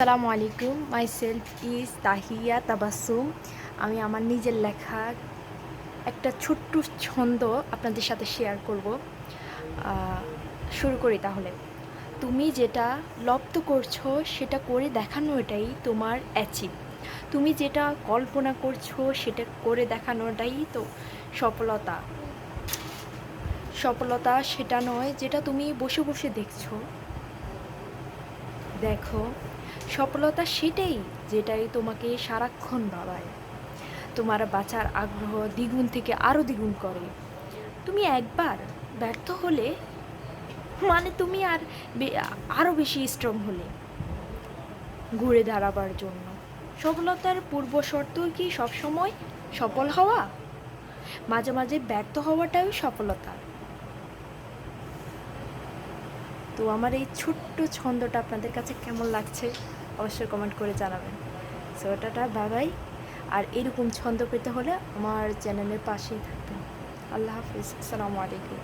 আসসালামু আলাইকুম my self is Tahiya Tabassum আমি আমার নিজের লেখা একটা ছোট্ট ছন্দ আপনাদের সাথে শেয়ার করব। শুরু করি তাহলে। তুমি যেটা লপ্ত করছ, সেটা করে দেখানো এটাই তোমার অ্যাচিভ তুমি যেটা কল্পনা করছ, সেটা করে দেখানোটাই তো সফলতা। সফলতা সেটা নয়, যেটা তুমি বসে বসে দেখছ। দেখো, সফলতা সেটাই যেটাই তোমাকে সারাক্ষণ বাড়ায়। তোমার বাঁচার আগ্রহ দ্বিগুণ থেকে আরও দ্বিগুণ করে। তুমি একবার ব্যর্থ হলে মানে তুমি আর আরও বেশি স্ট্রং হলে। ঘুরে দাঁড়াবার জন্য। সফলতার পূর্ব শর্ত কি সবসময় সফল হওয়া? মাঝে মাঝে ব্যর্থ হওয়াটাও সফলতা। তো আমার এই ছোট্ট ছন্দটা আপনাদের কাছে কেমন লাগছে অবশ্যই কমেন্ট করে জানাবেন। সো টাটা বাবাই আর এরকম ছন্দ পেতে হলে আমার চ্যানেলের পাশেই থাকবেন। আল্লাহ হাফিজ। আসসালামু আলাইকুম।